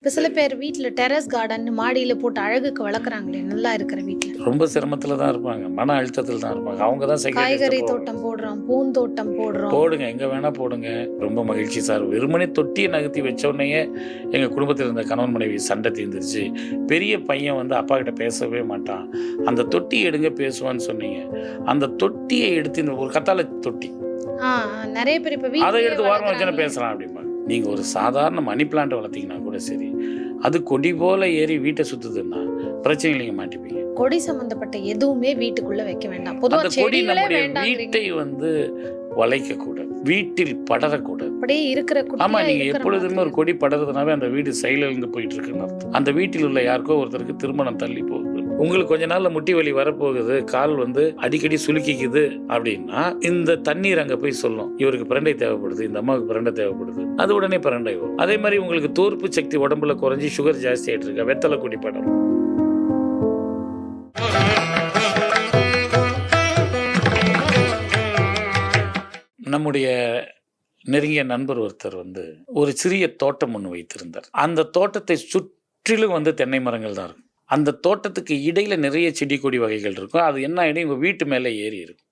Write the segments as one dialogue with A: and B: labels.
A: இப்போ சில பேர் வீட்டில் டெரஸ் கார்டன் மாடியில் போட்டு அழகுக்கு வளர்க்குறாங்களே நல்லா இருக்கிற வீட்டில்
B: ரொம்ப சிரமத்தில் தான் இருப்பாங்க. மன அழுத்தத்தில் தான் இருப்பாங்க அவங்க தான்
A: காய்கறி தோட்டம் போடுறோம் பூந்தோட்டம் போடுறோம்.
B: போடுங்க எங்கே வேணால் போடுங்க. ரொம்ப மகிழ்ச்சி சார். வெறுமனே தொட்டியை நகர்த்தி வச்ச உடனேயே எங்கள் குடும்பத்தில் இருந்த கணவன் மனைவி சண்டை தீர்ந்துருச்சு. பெரிய பையன் வந்து அப்பா கிட்ட பேசவே மாட்டான். அந்த தொட்டி எடுங்க பேசுவான்னு சொன்னீங்க. அந்த தொட்டியை எடுத்து இந்த ஒரு கத்தாழை தொட்டி.
A: நிறைய பேர் இப்போ
B: அதை எடுத்து ஓரமாக வச்சுன்னா பேசலாம் அப்படிம்பாங்க. நீங்கள் ஒரு சாதாரண மணி பிளான்ட் வளர்த்தீங்கன்னா கூட சரி அது கொடி போல ஏறி வீட்டை சுற்றுதுன்னா பிரச்சனையில் நீங்கள் மாட்டிப்பீங்க.
A: கொடி சம்பந்தப்பட்ட எதுவுமே வீட்டுக்குள்ள வைக்க வேண்டாம். பொதுவாக
B: கொடி நம்முடைய வீட்டை வந்து வளைக்கக்கூடாது. வீட்டில் படரக்கூடாது.
A: அப்படியே இருக்கிற
B: ஆமா நீங்க எப்பொழுதுமே ஒரு. கொடி படறதுனாவே அந்த வீடு செயலிழந்து போயிட்டு இருக்குன்னு அர்த்தம். அந்த வீட்டில் உள்ள யாருக்கோ ஒருத்தருக்கு திருமணம் தள்ளி போகுது உங்களுக்கு கொஞ்ச நாள்ல முட்டி வலி வரப்போகுது கால் வந்து அடிக்கடி சுலுக்கிக்குது அப்படின்னா இந்த தண்ணீர் அங்க போய் சொல்லும். இவருக்கு பிரண்டை தேவைப்படுது இந்த அம்மாவுக்கு பிரண்டை தேவைப்படுது. அது உடனே பிரண்டை வரும் அதே மாதிரி உங்களுக்கு தோற்பு சக்தி உடம்புல குறைஞ்சி சுகர் ஜாஸ்தி ஆயிட்டு இருக்கா. வெத்தலை கொடி படம். நம்முடைய நெருங்கிய நண்பர் ஒருத்தர் வந்து ஒரு சிறிய தோட்டம் ஒன்று வைத்திருந்தார். அந்த தோட்டத்தை சுற்றிலும் வந்து தென்னை மரங்கள் தான் இருக்கும். அந்த தோட்டத்துக்கு இடையில் நிறைய செடி கொடி வகைகள் இருக்கும். அது என்ன ஆகிடும் உங்கள் வீட்டு மேலே ஏறி இருக்கும்.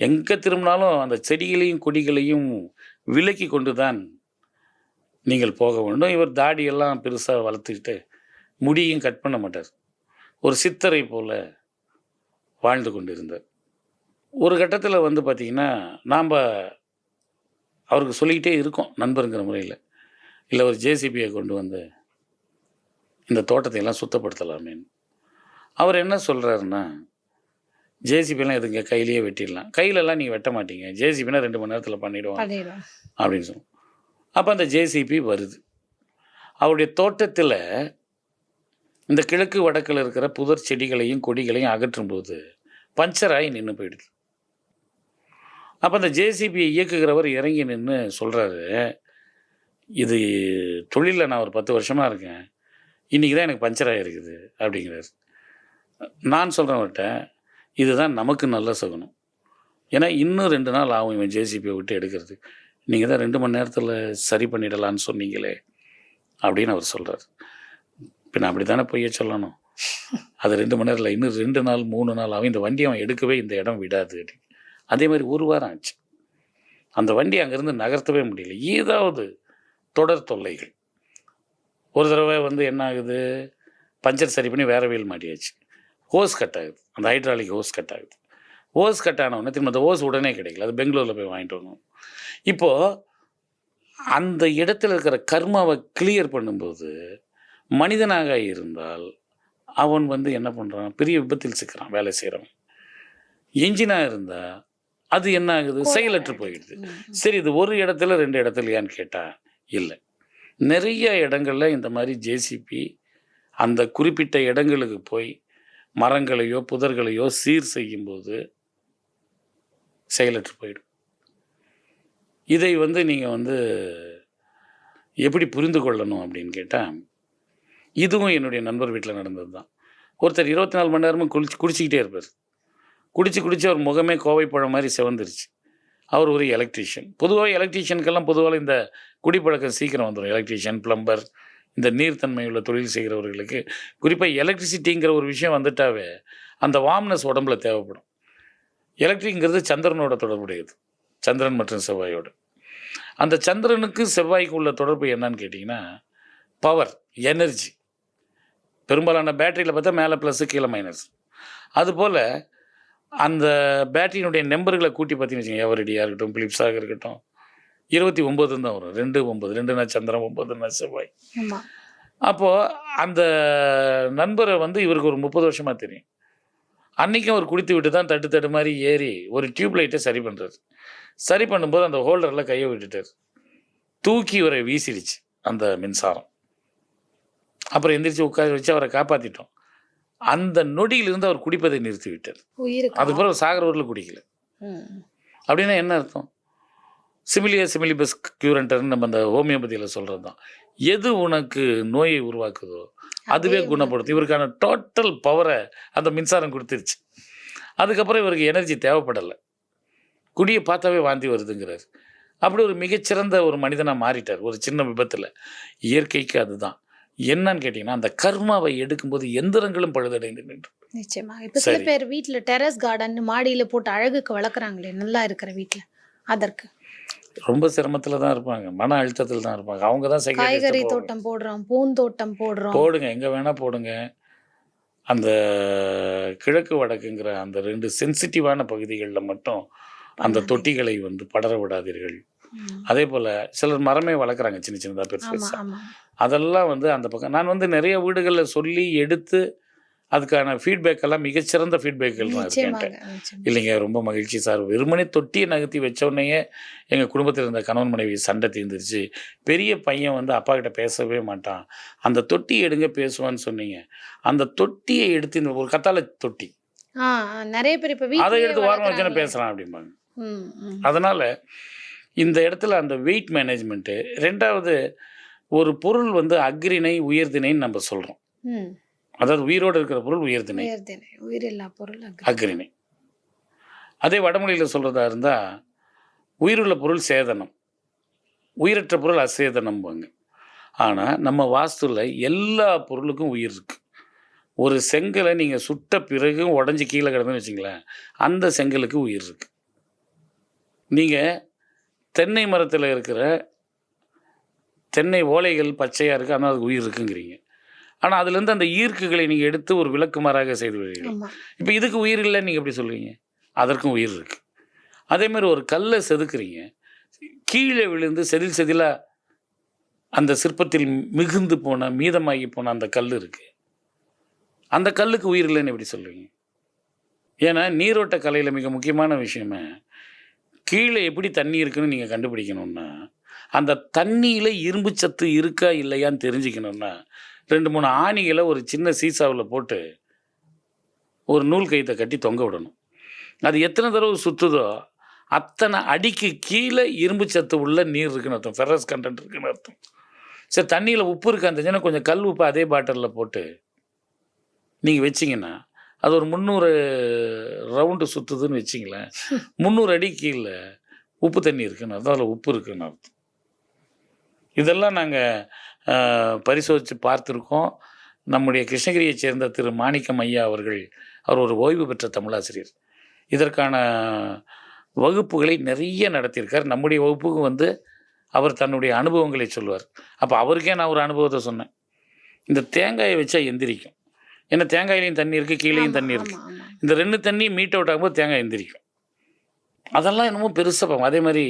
B: எங்கே திரும்பினாலும் அந்த செடிகளையும் கொடிகளையும் விலக்கி கொண்டு தான் நீங்கள் போக வேண்டும். இவர் தாடியெல்லாம் பெருசாக வளர்த்துக்கிட்டு முடியும் கட் பண்ண மாட்டார். ஒரு சித்தரை போல் வாழ்ந்து கொண்டிருந்தார். ஒரு கட்டத்தில் வந்து பார்த்திங்கன்னா நாம் அவருக்கு சொல்லிக்கிட்டே இருக்கோம் நண்பருங்கிற முறையில். இல்லை ஒரு ஜேசிபியை கொண்டு வந்து இந்த தோட்டத்தை எல்லாம் சுத்தப்படுத்தலாமேன்னு. அவர் என்ன சொல்கிறாருன்னா ஜேசிபிலாம் எதுங்க? கையிலேயே வெட்டிடலாம். கையிலலாம் நீங்கள் வெட்ட மாட்டீங்க. ஜேசிபினா ரெண்டு மணி நேரத்தில் பண்ணிவிடுவாங்க
A: பண்ணிடுவோம்
B: அப்படின்னு சொன்னோம் அப்போ அந்த ஜேசிபி வருது. அவருடைய தோட்டத்தில் இந்த கிழக்கு வடக்கில் இருக்கிற புதர் செடிகளையும் கொடிகளையும் அகற்றும்போது பஞ்சர் ஆகி நின்று போயிடுது. அப்போ அந்த ஜேசிபியை இயக்குகிறவர் இறங்கி நின்று சொல்கிறாரு இது தொழிலில் நான் ஒரு பத்து வருஷமாக இருக்கேன். இன்றைக்கி தான் எனக்கு பஞ்சர் ஆகிருக்குது அப்படிங்கிறார். நான் சொல்கிறவர்கிட்ட இதுதான் நமக்கு நல்ல சகுனம். ஏன்னா இன்னும் ரெண்டு நாள் ஆகும் இவன் ஜேசிபியை விட்டு எடுக்கிறது நீங்கள் தான் ரெண்டு மணி நேரத்தில் சரி பண்ணிடலான்னு சொன்னீங்களே அப்படின்னு அவர் சொல்கிறார் பின்ன அப்படி தானே பொய்ய சொல்லணும்? அது ரெண்டு மணி நேரத்தில் இன்னும் ரெண்டு நாள் மூணு நாள் ஆகும். இந்த வண்டி அவன் எடுக்கவே இந்த இடம் விடாது அதே மாதிரி ஒரு வாரம் ஆச்சு. அந்த வண்டி அங்கேருந்து நகர்த்தவே முடியல. ஏதாவது தொடர் தொல்லைகள். ஒரு தடவை வந்து என்ன ஆகுது? பஞ்சர் சரி பண்ணி வேற வீல் மாட்டியாச்சு. ஹோஸ் கட் ஆகுது. அந்த ஹைட்ராலிக் ஹோஸ் கட் ஆகுது. ஹோஸ் கட் ஆன உடனே திரும்ப அந்த ஹோஸ் உடனே கிடைக்கல. அது பெங்களூரில் போய் வாங்கிட்டு வரணும். இப்போது அந்த இடத்துல இருக்கிற கர்மாவை கிளியர் பண்ணும்போது மனிதனாக இருந்தால் அவன் வந்து என்ன பண்ணுறான் பெரிய விபத்தில் சிக்கிறான் வேலை செய்கிறவன் என்ஜினாக இருந்தால் அது என்ன ஆகுது? செயலற்று போயிடுது. சரி இது ஒரு இடத்துல ரெண்டு இடத்துலையான்னு கேட்டால் இல்லை. நிறைய இடங்களில் இந்த மாதிரி ஜேசிபி அந்த குறிப்பிட்ட இடங்களுக்கு போய் மரங்களையோ புதர்களையோ சீர் செய்யும்போது செயலற்று போயிடும். இதை வந்து நீங்கள் வந்து எப்படி புரிந்து கொள்ளணும் அப்படின்னு கேட்டால் இதுவும் என்னுடைய நண்பர் வீட்டில் நடந்தது தான் ஒருத்தர் இருபத்தி நாலு மணி நேரமும் குளிச்சு குடிச்சிக்கிட்டே இருப்பார். குடிச்சு குடிச்சு அவர் முகமே கோவைப்பழம் மாதிரி செவந்துருச்சு. அவர் ஒரு எலக்ட்ரீஷியன் பொதுவாக எலக்ட்ரீஷியனுக்கெல்லாம் பொதுவாக இந்த குடிப்பழக்கம் சீக்கிரம் வந்துடும் எலக்ட்ரீஷியன் பிளம்பர் இந்த நீர்த்தன்மை உள்ள தொழில் செய்கிறவர்களுக்கு. குறிப்பாக எலக்ட்ரிசிட்டிங்கிற ஒரு விஷயம் வந்துட்டாவே அந்த வாம்னஸ் உடம்புல தேவைப்படும். எலக்ட்ரிக்ங்கிறது சந்திரனோட தொடர்புடையது. சந்திரன் மற்றும் செவ்வாயோடு. அந்த சந்திரனுக்கு செவ்வாய்க்கு உள்ள தொடர்பு என்னன்னு கேட்டிங்கன்னா பவர் எனர்ஜி பெரும்பாலான பேட்டரியில் பார்த்தா மேலே ப்ளஸ்ஸு கீழே மைனஸ் அதுபோல் அந்த பேட்டரியினுடைய நம்பர்களை கூட்டி பார்த்தீங்கன்னு வச்சுக்கோங்க எவரடியாக இருக்கட்டும் பிலிப்ஸாக இருக்கட்டும். இருபத்தி ஒம்பதுன்னு தான் வரும். ரெண்டு ஒம்பது ரெண்டுனா சந்திரன் ஒம்பதுனா செவ்வாய்
A: ஆமா.
B: அப்போது அந்த நண்பரை வந்து இவருக்கு ஒரு முப்பது வருஷமாக தெரியும். அன்றைக்கும் அவர் குடித்து விட்டு தான் தட்டு தட்டு மாதிரி ஏறி ஒரு டியூப் லைட்டை சரி பண்ணுறாரு சரி பண்ணும்போது அந்த ஹோல்டரில் கையை விட்டுட்டார். தூக்கி இவரை வீசிடுச்சு அந்த மின்சாரம். அப்புறம் எந்திரிச்சு உட்கார வச்சு அவரை காப்பாற்றிட்டோம் அந்த நொடியிலிருந்து அவர் குடிப்பதை நிறுத்தி விட்டார்
A: உயிருக்கு
B: அதுக்கப்புறம் சாகரவரில் குடிக்கல. அப்படின்னா என்ன அர்த்தம்? சிமிலியா சிமிலிபஸ் கியூரண்டர்னு நம்ம அந்த ஹோமியோபதியில் சொல்கிறது தான் எது உனக்கு நோயை உருவாக்குதோ அதுவே
A: அதே
B: குணப்படுத்தும். இவருக்கான டோட்டல் பவரை அந்த மின்சாரம் கொடுத்துருச்சு. அதுக்கப்புறம் இவருக்கு எனர்ஜி தேவைப்படலை. குடியை பார்த்தாவே வாந்தி வருதுங்கிறார். அப்படி ஒரு மிகச்சிறந்த ஒரு மனிதனாக மாறிட்டார். ஒரு சின்ன விபத்தில். இயற்கைக்கு அதுதான். என்னன்னு கேட்டிங்கன்னா அந்த கர்மாவை எடுக்கும்போது எந்திரங்களும் பழுதடைந்து நின்று.
A: நிச்சயமா. இப்ப சில. பேர் வீட்ல டெரஸ் கார்டன் மாடியில போட்டு அழகுக்கு வளர்க்குறாங்களே நல்லா இருக்கிற வீட்ல அதற்கு.
B: ரொம்ப சிரமத்தில் தான் இருப்பாங்க. மன அழுத்தத்தில் தான் இருப்பாங்க. அவங்க தான்
A: காய்கறி தோட்டம் போடுறோம் பூந்தோட்டம் போடுறோம்.
B: போடுங்க எங்கே வேணால் போடுங்க. அந்த கிழக்கு வடக்குங்கிற அந்த ரெண்டு சென்சிட்டிவான பகுதிகளில் மட்டும் அந்த. தொட்டிகளை வந்து படர விடாதீர்கள். அதே போல் சிலர் மரமே வளர்க்குறாங்க சின்ன சின்னதாக பெருசு அதெல்லாம் வந்து அந்த பக்கம் நான் வந்து நிறைய வீடுகளில் சொல்லி எடுத்து அதுக்கான ஃபீட்பேக் எல்லாம் மிகச்சிறந்த
A: நிச்சயமாக
B: என்கிட்ட.
A: நிச்சயமா.
B: இல்லைங்க ரொம்ப மகிழ்ச்சி சார். வெறுமனே தொட்டியை நகர்த்தி வச்ச உடனேயே எங்கள் குடும்பத்தில் இருந்த கணவன் மனைவி சண்டை தீர்ந்துருச்சு. பெரிய பையன் வந்து அப்பா கிட்ட பேசவே மாட்டான். அந்த தொட்டி எடுங்க பேசுவான்னு சொன்னீங்க. அந்த தொட்டியை எடுத்து இந்த ஒரு கத்தாழை தொட்டி.
A: நிறைய பேர் இப்ப
B: அதை எடுத்து வாரம் வச்சுன்னா. பேசலாம் அப்படிம்பாங்க. அதனால் இந்த இடத்துல அந்த வெயிட் மேனேஜ்மெண்ட்டு ரெண்டாவது ஒரு பொருள் வந்து அக்ரிணை உயர்திணைன்னு நம்ம சொல்கிறோம். அதாவது உயிரோடு இருக்கிற பொருள் உயர்திணை.
A: உயர்தினை உயிரில்லா பொருள்.
B: அக்ரிணை அதே வடமொழியில் சொல்கிறதா இருந்தால் உயிருள்ள பொருள் சேதனம். உயிரற்ற பொருள் அசேதனம்பாங்க. ஆனால் நம்ம வாஸ்துவில் எல்லா பொருளுக்கும் உயிர் இருக்கு. ஒரு செங்கலை நீங்கள் சுட்ட பிறகு உடஞ்சி கீழே கிடந்துன்னு வச்சிங்களேன் அந்த செங்கலுக்கு உயிர் இருக்கு. நீங்கள் தென்னை மரத்தில் இருக்கிற தென்னை ஓலைகள் பச்சையாக இருக்குது ஆனால் அதுக்கு உயிர் இருக்குங்கிறீங்க. ஆனால் அதுலேருந்து அந்த ஈர்க்குகளை நீங்கள் எடுத்து ஒரு விளக்குமாறாக செய்து விடுவீர்கள் இப்போ இதுக்கு உயிர் இல்லைன்னு நீங்கள் எப்படி சொல்லுவீங்க அதற்கும் உயிர் இருக்கு. அதே மாதிரி ஒரு கல்லை செதுக்குறீங்க. கீழே விழுந்து செதில் செதிலாக அந்த சிற்பத்தில் மிகுந்து போன மீதமாகி போன அந்த கல் இருக்கு. அந்த கல்லுக்கு உயிர் இல்லைன்னு எப்படி சொல்லுவீங்க ஏன்னா நீரோட்ட கலையில் மிக முக்கியமான விஷயமே கீழே எப்படி தண்ணி இருக்குன்னு நீங்கள் கண்டுபிடிக்கணும்னா அந்த தண்ணியில் இரும்பு சத்து இருக்கா இல்லையான்னு தெரிஞ்சுக்கணும்னா ரெண்டு மூணு ஆணிகளை ஒரு சின்ன சீசாவில் போட்டு ஒரு நூல் கயித்தை கட்டி தொங்க விடணும். அது எத்தனை தடவை சுற்றுதோ அத்தனை அடிக்கு கீழே இரும்பு சத்து உள்ள நீர் இருக்குன்னு அர்த்தம். ஃபெரஸ் கண்டென்ட் இருக்குன்னு அர்த்தம். சரி தண்ணியில் உப்பு இருக்கா இருந்துச்சுன்னா கொஞ்சம் கல் உப்பு அதே பாட்டிலில் போட்டு நீங்கள் வச்சிங்கன்னா அது ஒரு முந்நூறு ரவுண்டு சுற்றுதுன்னு வச்சிங்களேன். முந்நூறு அடி கீழே உப்பு தண்ணி இருக்குன்னு அர்த்தம். அதில் உப்பு இருக்குன்னு அர்த்தம். இதெல்லாம் நாங்கள் பரிசோதித்து பார்த்துருக்கோம். நம்முடைய கிருஷ்ணகிரியைச் சேர்ந்த திரு மாணிக்கம் ஐயா அவர்கள் அவர் ஒரு ஓய்வு பெற்ற தமிழாசிரியர். இதற்கான வகுப்புகளை நிறைய நடத்தியிருக்கார். நம்முடைய வகுப்புக்கு வந்து அவர் தன்னுடைய அனுபவங்களை சொல்லுவார். அப்போ அவருக்கே நான் ஒரு அனுபவத்தை சொன்னேன். இந்த தேங்காயை வச்சா எந்திரிக்கும். ஏன்னா தேங்காயிலையும் தண்ணி இருக்குது கீழேயும் தண்ணி இருக்குது. இந்த ரெண்டு தண்ணி மீட் அவுட் ஆகும்போது தேங்காய் எந்திரிக்கும். அதெல்லாம் என்னமோ பெருசாக பார்க்கும் அதே மாதிரி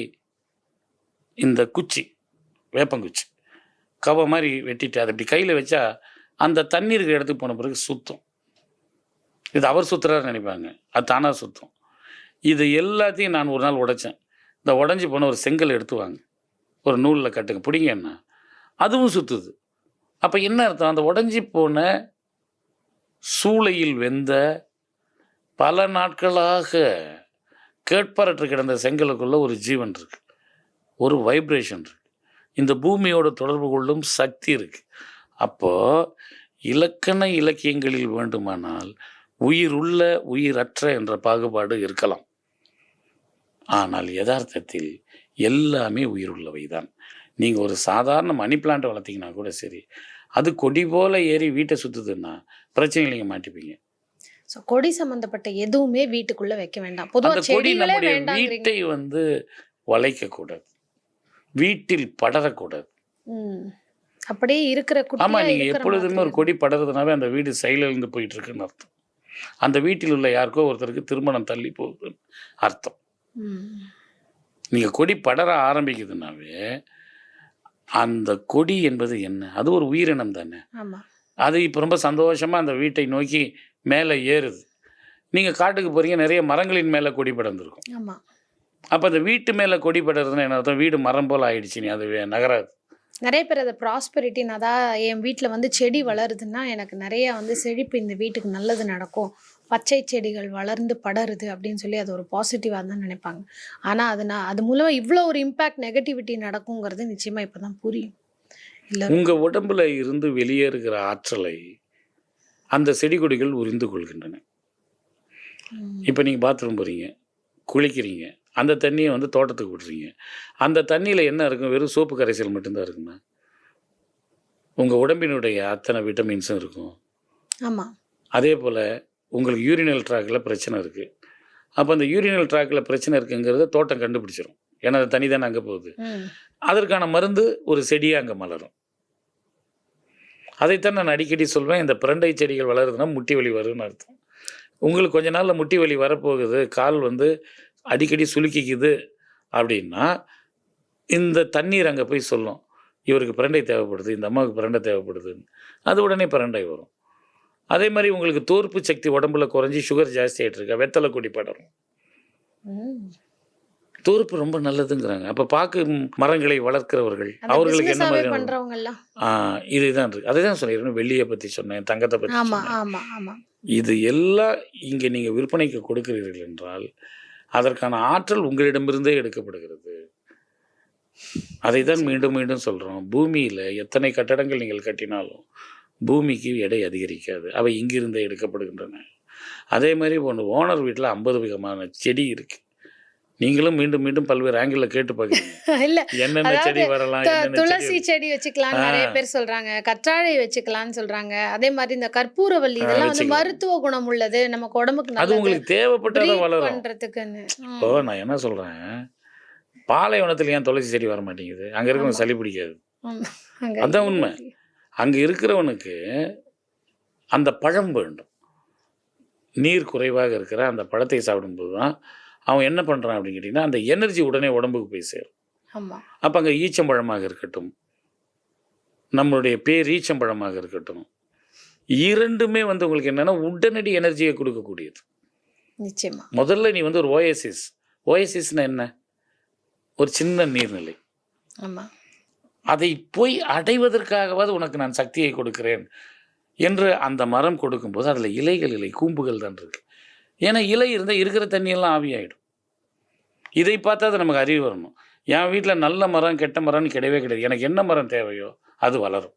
B: இந்த குச்சி வேப்பங்குச்சி கவை மாதிரி வெட்டிட்டு அதை இப்படி கையில் வச்சா அந்த தண்ணி இருக்கிற இடத்துக்கு போன பிறகு சுத்தம். இது அவர் சுத்துறாரு நினைப்பாங்க. அது தானாக சுத்தம். இது எல்லாத்தையும் நான் ஒரு நாள் உடைச்சேன். இந்த உடஞ்சி போன ஒரு செங்கல் எடுத்து வாங்க. ஒரு நூலில் கட்டுங்க. பிடிங்க என்ன? அதுவும் சுற்றுது அப்போ என்ன அர்த்தம்? அந்த உடஞ்சி போன சூளையில் வெந்த பல நாட்களாக கேட்பாரற்று கிடந்த செங்கலுக்குள்ளே ஒரு ஜீவன் இருக்கு. ஒரு வைப்ரேஷன் இருக்கு. இந்த பூமியோட தொடர்பு கொள்ளும் சக்தி இருக்கு. அப்போது இலக்கண இலக்கியங்களில் வேண்டுமானால் உயிர் உள்ள உயிரற்ற என்ற பாகுபாடு இருக்கலாம். ஆனால் யதார்த்தத்தில் எல்லாமே உயிர் உள்ளவை தான் நீங்கள் ஒரு சாதாரண மணி பிளான்ட் வளர்த்தீங்கன்னா கூட சரி அது கொடி போல ஏறி வீட்டை சுற்றுதுன்னா பிரச்சனைகள் நீங்கள் மாட்டிப்பீங்க.
A: So, கொடி சம்பந்தப்பட்ட எதுவுமே வீட்டுக்குள்ள வைக்க வேண்டாம். பொதுவா
B: அந்த கொடி நம்முடைய வீட்டை வந்து வளைக்கக்கூடாது. வீட்டில் படரக்கூடாது.
A: அப்படியே இருக்கிற
B: ஆமா நீங்க எப்பொழுதுமே ஒரு கொடி படறதுனாவே அந்த வீடு சைடில் இருந்து போயிட்டு இருக்குன்னு அர்த்தம். அந்த வீட்டில் உள்ள யாருக்கோ ஒருத்தருக்கு திருமணம் தள்ளி போகுதுன்னு அர்த்தம். நீங்க கொடி படர ஆரம்பிக்குதுனாவே அந்த கொடி என்பது என்ன? அது ஒரு உயிரினம் தானே. அது இப்போ ரொம்ப சந்தோஷமா அந்த வீட்டை நோக்கி மேலே ஏறுது. நீங்க காட்டுக்கு போறீங்க நிறைய மரங்களின் மேலே கொடி படர்ந்துருக்கும். அப்போ அந்த வீட்டு மேலே கொடி படறதுன்னா என்ன அர்த்தம்? வீடு மரம் போல் ஆயிடுச்சு நீ அது நகராது.
A: நிறைய பேர் அதை ப்ராஸ்பெரிட்டி அதான் என் வீட்டில் வந்து செடி வளருதுன்னா எனக்கு நிறைய வந்து செழிப்பு இந்த வீட்டுக்கு நல்லது நடக்கும். பச்சை செடிகள் வளர்ந்து படருது அப்படின்னு சொல்லி அது ஒரு பாசிட்டிவாக தான் நினைப்பாங்க. ஆனால் அது நான் அது மூலமாக இவ்வளோ ஒரு இம்பேக்ட் நெகட்டிவிட்டி நடக்குங்கிறது நிச்சயமாக இப்போ தான் புரியும். இல்லை.
B: உங்க உடம்புல இருந்து வெளியேறுகிற ஆற்றலை அந்த செடி கொடிகள் உறிந்து கொள்கின்றன. இப்போ நீங்கள் பாத்ரூம் போகிறீங்க குளிக்கிறீங்க அந்த தண்ணியை வந்து தோட்டத்துக்கு விட்றீங்க அந்த தண்ணியில் என்ன இருக்கும்? வெறும் சோப்பு கரைசல் மட்டும்தான் இருக்குண்ணா உங்கள் உடம்பினுடைய அத்தனை விட்டமின்ஸும் இருக்கும்.
A: ஆமா.
B: அதே போல் உங்களுக்கு யூரினல் ட்ராக்கில் பிரச்சனை இருக்குது அப்போ அந்த யூரினல் ட்ராக்கில் பிரச்சனை இருக்குங்கிறத தோட்டம் கண்டுபிடிச்சிரும். ஏன்னா அது தனி தானே அங்கே போகுது. அதற்கான மருந்து ஒரு செடியாக அங்கே மலரும். அதைத்தான் நான் அடிக்கடி சொல்வேன். இந்த பிரண்டை செடிகள் வளருதுன்னா முட்டி வலி வரும்னு அர்த்தம். உங்களுக்கு கொஞ்ச நாளில் முட்டி வலி வரப்போகுது. கால் வந்து அடிக்கடி சுலுக்கிக்குது அப்படின்னா இந்த தண்ணீர் அங்கே போய் சொல்லும். இவருக்கு பிரண்டை தேவைப்படுது இந்த அம்மாவுக்கு பிரண்டை தேவைப்படுதுன்னு. அது உடனே பிரண்டை வரும். அதே மாதிரி உங்களுக்கு தோற்பு சக்தி உடம்புல குறைஞ்சி சுகர் ஜாஸ்தி ஆகிட்டு இருக்கா வெத்தலை கொடி படரும். தோற்பு ரொம்ப நல்லதுங்கிறாங்க. அப்போ பாக்கு மரங்களை வளர்க்கிறவர்கள் அவர்களுக்கு என்ன மாதிரி இதுதான் இருக்கு. அதுதான் சொல்லிடுறேன் வெள்ளியை பற்றி சொன்னேன் தங்கத்தை பற்றி
A: ஆமா
B: சொன்னேன்.
A: ஆமா ஆமா.
B: இது எல்லாம் இங்கே நீங்கள் விற்பனைக்கு கொடுக்கிறீர்கள் என்றால் அதற்கான ஆற்றல் உங்களிடமிருந்தே எடுக்கப்படுகிறது. அதை தான் மீண்டும் மீண்டும் சொல்கிறோம் பூமியில் எத்தனை கட்டடங்கள் நீங்கள் கட்டினாலும் பூமிக்கு எடை அதிகரிக்காது. அவை இங்கிருந்தே எடுக்கப்படுகின்றன. அதே மாதிரி ஒன்று ஓனர் வீட்டில் ஐம்பது விதமான செடி இருக்குது நீங்களும் மீண்டும் மீண்டும் பல்வேறு ஆங்கிளில் கேட்டு பார்க்குறீங்க.
A: இல்ல
B: என்னென்ன செடி வரலாம்
A: துளசி
B: செடி
A: வச்சுக்கலாம் நிறைய. பேர் சொல்றாங்க. கற்றாழை வச்சுக்கலாம்னு சொல்றாங்க. அதே மாதிரி இந்த கற்பூரவல்லி இதெல்லாம் வந்து. மருத்துவ குணம் உள்ளது. நமக்கு உடம்புக்கு
B: அது உங்களுக்கு
A: breathe
B: வளரும்.
A: பண்றதுக்குன்னு. ம்.
B: இப்போ நான் என்ன சொல்கிறேன் பாலைவனத்தில் ஏன் துளசி செடி வர மாட்டேங்குது? அங்கே இருக்கவங்க
A: ஆமா.
B: சளி பிடிக்காது. அதான் உண்மை. அங்கே இருக்கிறவனுக்கு அந்த பழம் வேண்டும். நீர் குறைவாக இருக்கிற அந்த பழத்தை சாப்பிடும்போது தான் அவன் என்ன பண்ணுறான் அப்படின்னு கேட்டிங்கன்னா அந்த எனர்ஜி உடனே உடம்புக்கு போய் சேரும். அப்போ அங்கே ஈச்சம்பழமாக இருக்கட்டும். நம்மளுடைய பேர் ஈச்சம்பழமாக இருக்கட்டும். இரண்டுமே வந்து உங்களுக்கு என்னென்னா உடனடி எனர்ஜியை கொடுக்கக்கூடியது.
A: நிச்சயமா.
B: முதல்ல நீ வந்து ஒரு ஓஎஸ்எஸ் ஓஎஸ்எஸ்னா என்ன? ஒரு சின்ன நீர்நிலை.
A: ஆமா.
B: அதை போய் அடைவதற்காகவாது உனக்கு நான் சக்தியை கொடுக்கிறேன் என்று அந்த மரம் கொடுக்கும்போது அதில் இலைகள் இல்லை கூம்புகள் தான் இருக்கு. ஏன்னா இலை இருந்தால் இருக்கிற தண்ணியெல்லாம் ஆவியாயிடும். இதை பார்த்தா அது நமக்கு அறிவு வரணும். என் வீட்டில் நல்ல மரம் கெட்ட மரம்னு கிடையவே கிடையாது. எனக்கு என்ன மரம் தேவையோ அது வளரும்.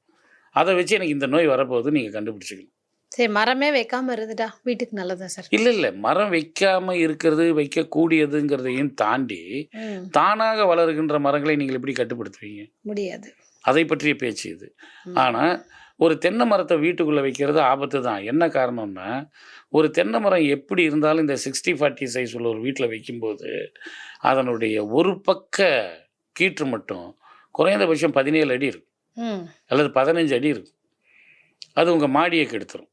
B: அதை வச்சு எனக்கு இந்த நோய் வரப்போகுது நீங்கள் கண்டுபிடிச்சிக்கணும்.
A: சரி மரமே வைக்காம இருந்துட்டா வீட்டுக்கு நல்லதா சார்?
B: இல்லை இல்லை. மரம் வைக்காம இருக்கிறது வைக்கக்கூடியதுங்கிறதையும் தாண்டி தானாக வளருகின்ற மரங்களை நீங்கள் எப்படி கட்டுப்படுத்துவீங்க?
A: முடியாது.
B: அதை பற்றிய பேச்சு இது. ஆனால் ஒரு தென்னை மரத்தை வீட்டுக்குள்ளே வைக்கிறது ஆபத்து தான். என்ன காரணம்னா ஒரு தென்னை மரம் எப்படி இருந்தாலும் இந்த சிக்ஸ்டி ஃபார்ட்டி சைஸ் உள்ள ஒரு வீட்டில் வைக்கும்போது அதனுடைய ஒரு பக்க கீற்று மட்டும் குறைந்தபட்சம் பதினேழு அடி இருக்கும். அல்லது பதினஞ்சு அடி இருக்கும். அது உங்கள் மாடியை கெடுத்துரும்.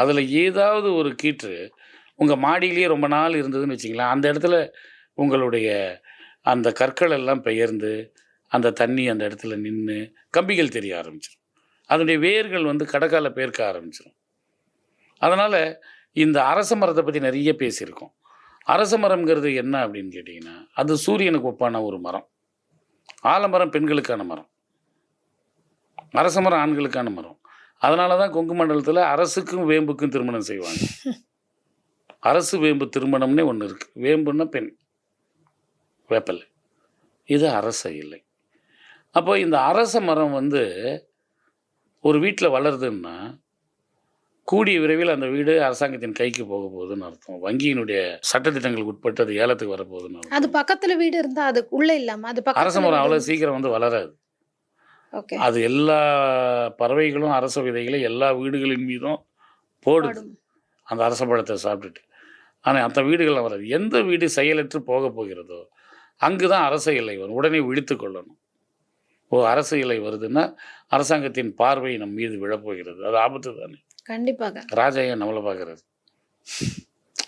B: அதில் ஏதாவது ஒரு கீற்று உங்கள் மாடியிலேயே ரொம்ப நாள் இருந்ததுன்னு வச்சிங்களேன் அந்த இடத்துல உங்களுடைய அந்த கற்கள் எல்லாம் பெயர்ந்து அந்த தண்ணி அந்த இடத்துல நின்று கம்பிகள் தெரிய ஆரம்பிச்சிடும் அதனுடைய வேர்கள் வந்து கடக்கால பேர்க்க ஆரம்பிச்சிடும் அதனால் இந்த அரச மரத்தை பற்றி நிறைய பேசியிருக்கோம். அரச மரம்ங்கிறது என்ன அப்படின்னு கேட்டிங்கன்னா அது சூரியனுக்கு ஒப்பான ஒரு மரம். ஆலமரம் பெண்களுக்கான மரம். அரச மரம் ஆண்களுக்கான மரம். அதனால தான் கொங்கு மண்டலத்தில் அரசுக்கும் வேம்புக்கும் திருமணம் செய்வாங்க. அரசு வேம்பு திருமணம்னே ஒன்று இருக்குது வேம்புன்னா பெண். வேப்பல். இது அரச இல்லை அப்போ இந்த அரச மரம் வந்து ஒரு வீட்டில் வளருதுன்னா கூடிய விரைவில் அந்த வீடு அரசாங்கத்தின் கைக்கு போக போகுதுன்னு அர்த்தம். வங்கியினுடைய சட்டத்திட்டங்களுக்கு உட்பட்டு அது ஏலத்துக்கு வரப்போகுதுன்னு அர்த்தம்.
A: அது பக்கத்துல வீடு இருந்தா அது உள்ள இல்லாம அது
B: அரச மரம் அவ்வளோ சீக்கிரம் வந்து வளராது.
A: ஓகே.
B: அது எல்லா பறவைகளும் அரச விதைகளை எல்லா வீடுகளின் மீதும் போடுது. அந்த அரச பழத்தை சாப்பிட்டுட்டு. ஆனால் அந்த வீடுகளில் வராது. எந்த வீடு செயலற்று போக போகிறதோ அங்கு தான் அரச இலை வரும். உடனே விழித்து கொள்ளணும். ஓ அரசு இலை வருதுன்னா அரசாங்கத்தின் பார்வை நம் மீது விழப்போகிறது. அது ஆபத்து தானே?
A: கண்டிப்பாக.
B: ராஜா ஏன் நம்மளை பார்க்குறாரு?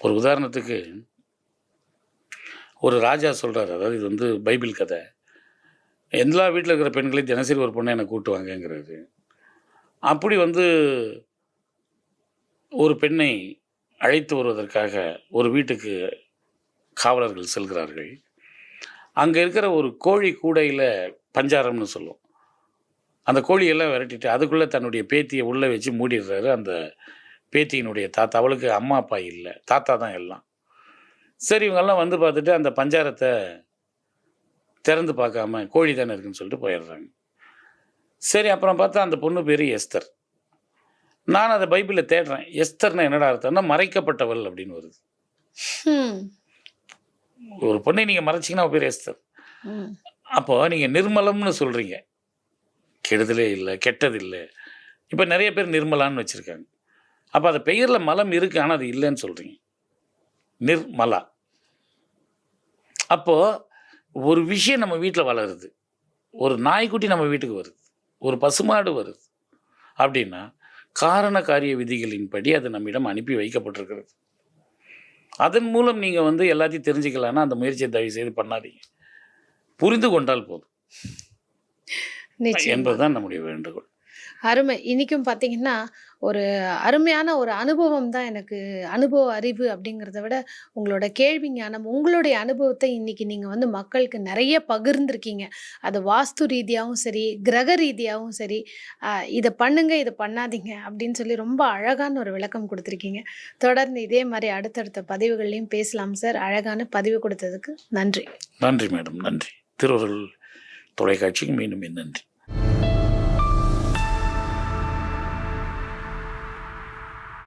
B: ஒரு உதாரணத்துக்கு ஒரு ராஜா சொல்கிறார் அதாவது இது வந்து பைபிள் கதை. எல்லா வீட்டில் இருக்கிற பெண்களையும் தினசரி ஒரு பொண்ணை என்னை கூட்டுவாங்கங்கிறாரு அப்படி வந்து ஒரு பெண்ணை அழைத்து வருவதற்காக ஒரு வீட்டுக்கு காவலர்கள் செல்கிறார்கள். அங்கே இருக்கிற ஒரு கோழி கூடையில் பஞ்சாரம்னு சொல்லும் அந்த கோழியெல்லாம் விரட்டிட்டு அதுக்குள்ளே தன்னுடைய பேத்தியை உள்ளே வச்சு மூடிடுறாரு. அந்த பேத்தியினுடைய தாத்தா. அவளுக்கு அம்மா அப்பா இல்லை. தாத்தா தான் எல்லாம். சரி இவங்கெல்லாம் வந்து பார்த்துட்டு அந்த பஞ்சாரத்தை திறந்து பார்க்காம கோழி தானே இருக்குன்னு சொல்லிட்டு போயிடுறாங்க. சரி அப்புறம் பார்த்தா அந்த பொண்ணு பேர் எஸ்தர். நான் அதை பைபிளில் தேடுறேன். எஸ்தர்னா என்னடா அர்த்தம்னா மறைக்கப்பட்டவள் அப்படின்னு வருது. ஒரு பொண்ணை நீங்கள் மறைச்சிங்கன்னா பேர் எஸ்தர்.
A: அப்போது
B: அப்போ நீங்கள் நிர்மலம்னு சொல்கிறீங்க கெடுதலே இல்லை கெட்டது இல்லை இப்போ நிறைய பேர் நிர்மலான்னு வச்சுருக்காங்க. அப்போ அது பெயரில் மலம் இருக்குது ஆனால் அது இல்லைன்னு சொல்கிறீங்க நிர்மலா. அப்போது ஒரு விஷயம் நம்ம வீட்டில் வளருது. ஒரு நாய்க்குட்டி நம்ம வீட்டுக்கு வருது. ஒரு பசுமாடு வருது. அப்படின்னா காரண காரிய விதிகளின்படி அது நம்மிடம் அனுப்பி வைக்கப்பட்டிருக்கிறது. அதன் மூலம் நீங்கள் வந்து எல்லாத்தையும் தெரிஞ்சுக்கலான்னா அந்த முயற்சியை தயவு செய்து பண்ணாதீங்க. புரிந்து கொண்டால் போதும். என்பதுதான் நம்முடைய வேண்டுகோள்.
A: அருமை. இன்னைக்கும் பார்த்தீங்கன்னா ஒரு அருமையான ஒரு அனுபவம் தான் எனக்கு அனுபவ அறிவு அப்படிங்கிறத விட உங்களோட கேள்வி ஞானம் உங்களுடைய அனுபவத்தை இன்னைக்கு நீங்கள் வந்து மக்களுக்கு நிறைய பகிர்ந்திருக்கீங்க. அது வாஸ்து ரீதியாகவும் சரி கிரக ரீதியாகவும் சரி இதை பண்ணுங்க இதை பண்ணாதீங்க அப்படின்னு சொல்லி ரொம்ப அழகான ஒரு விளக்கம் கொடுத்துருக்கீங்க. தொடர்ந்து இதே மாதிரி அடுத்தடுத்த பதிவுகள்லையும் பேசலாம் சார். அழகான பதிவு கொடுத்ததுக்கு நன்றி.
B: நன்றி மேடம். நன்றி. திருவருள் தொலைக்காட்சிக்கு மீண்டும் என் நன்றி.